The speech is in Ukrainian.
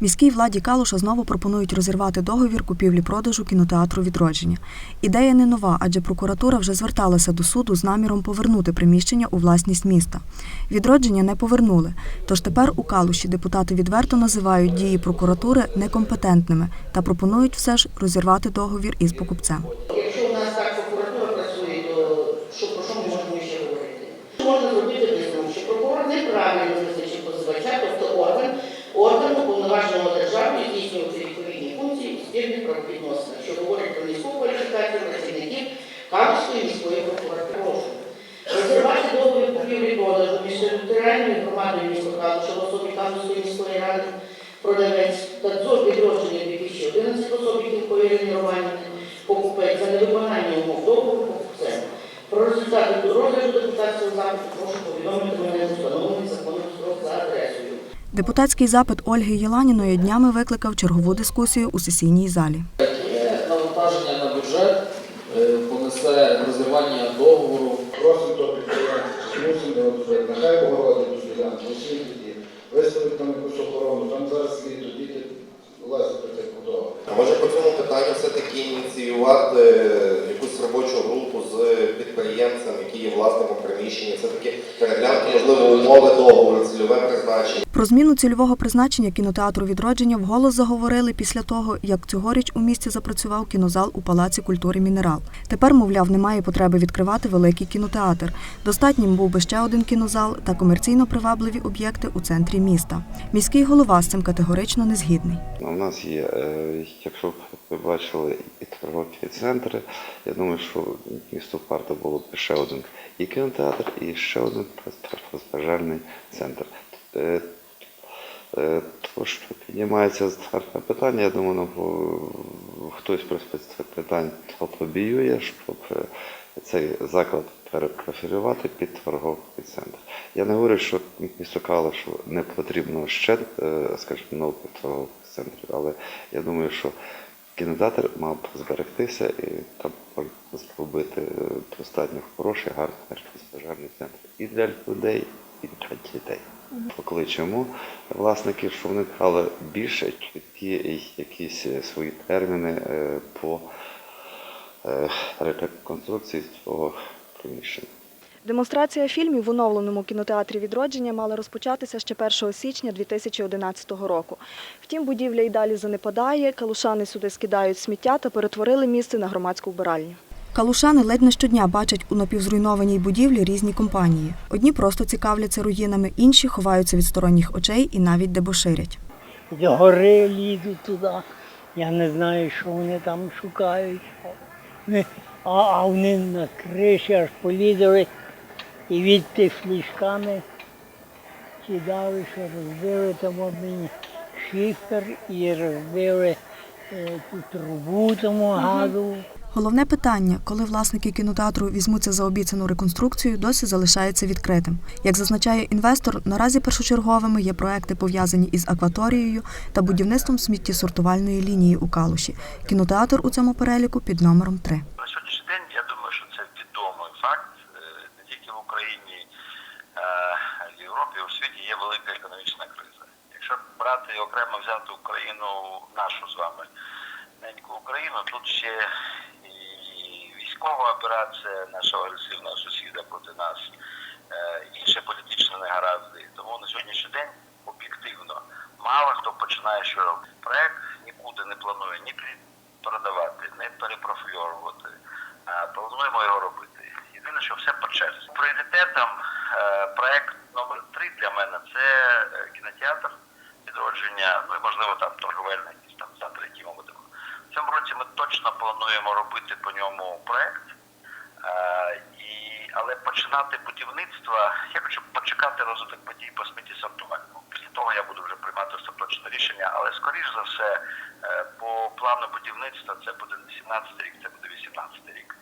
Міській владі Калуша знову пропонують розірвати договір купівлі-продажу кінотеатру відродження. Ідея не нова, адже прокуратура вже зверталася до суду з наміром повернути приміщення у власність міста. Відродження не повернули. Тож тепер у Калуші депутати відверто називають дії прокуратури некомпетентними та пропонують все ж розірвати договір із покупцем. Функції у що говорить про низьку кваліфікацію працівників Калуської міської прокуратури. Розірвати договір купівлі продажу між територіальною громадою міста Калуша в особі Калуської міської ради продавець та ЗОЖ відродження 2011 особі Кінкої Ірини Романівни, покупець за невиконання умов договору покупцем. Про результати розгляду депутатського запиту прошу повідомити мене в Депутатський запит Ольги Єланіної днями викликав чергову дискусію у сесійній залі. Навантаження на бюджет, е, понесе розірвання договору. Просимо до підприємця, чи змусимо нехай погородить до ділянку, усі виставить там якусь охорону, там зараз літо, діти лазять по цих будовах. Може по цьому питанню все-таки ініціювати якусь робочу групу з підприємцем, який є власником приміщення, все-таки переглянути, можливо, умови договору, цільове призначення. Про зміну цільового призначення кінотеатру відродження вголос заговорили після того, як цьогоріч у місті запрацював кінозал у Палаці культури Мінерал. Тепер, мовляв, немає потреби відкривати великий кінотеатр. Достатнім був би ще один кінозал та комерційно привабливі об'єкти у центрі міста. Міський голова з цим категорично не згідний. У нас є, е, якщо ви бачили і торгові центри, я думаю, що місто варто було б ще один і кінотеатр, і ще один розважальний центр. Е, е, То, що піднімається питання, я думаю, е, хтось просто це питання лобіює, щоб е, цей заклад перепрофілювати під торговий центр. Я не говорю, що місто Калушу не потрібно ще, скажімо, нових торгових центрів, але я думаю, що кінотеатр мав зберегтися і там зробити е, достатньо хороший, гарний розважальний центр і для людей, і для дітей. Покличемо власників, щоб вони брали більше чіткі якісь е, свої терміни е, по реконструкції цього приміщення. Демонстрація фільмів в оновленому кінотеатрі відродження мала розпочатися ще 1 січня 2011 року. Втім, будівля й далі занепадає, калушани сюди скидають сміття та перетворили місце на громадську вбиральню. Калушани ледь не щодня бачать у напівзруйнованій будівлі різні компанії. Одні просто цікавляться руїнами, інші ховаються від сторонніх очей і навіть дебоширять. З гори лізуть туди. Я не знаю, що вони там шукають. А, а вони на криші аж полізли і відти флішками кидали, що розбили там мені шифер і розбили е, ту трубу тому газу. Головне питання, коли власники кінотеатру візьмуться за обіцяну реконструкцію, досі залишається відкритим. Як зазначає інвестор, наразі першочерговими є проекти пов'язані із акваторією та будівництвом сміттєсортувальної лінії у Калуші. Кінотеатр у цьому переліку під номером 3. На сьогоднішній день я думаю, що це відомий факт е, не тільки в Україні, е, а й в Європі, у світі є велика економічна криза. Якщо брати і окремо взяти Україну, нашу з вами неньку Україну, тут ще і військова операція нашого агресивного сусіда проти нас, е, інші політичні негаразди. Тому на сьогоднішній день об'єктивно мало хто починає що робити. Проект нікуди не планує ні продавати, не перепрофільовувати. Плануємо його робити. Єдине, що все по черзі. Пріоритетом е, проект номер три для мене це е, кінотеатр відродження, ну можливо там торговельний якийсь там який ми будемо. В цьому році ми точно плануємо робити по ньому проект. Е, і, але починати будівництво, я хочу почекати розвиток подій по сміттєсортуванню. Після того я буду вже приймати остаточне рішення, але скоріш за все, е, по плану будівництва це буде не 17 рік, це буде 18 рік.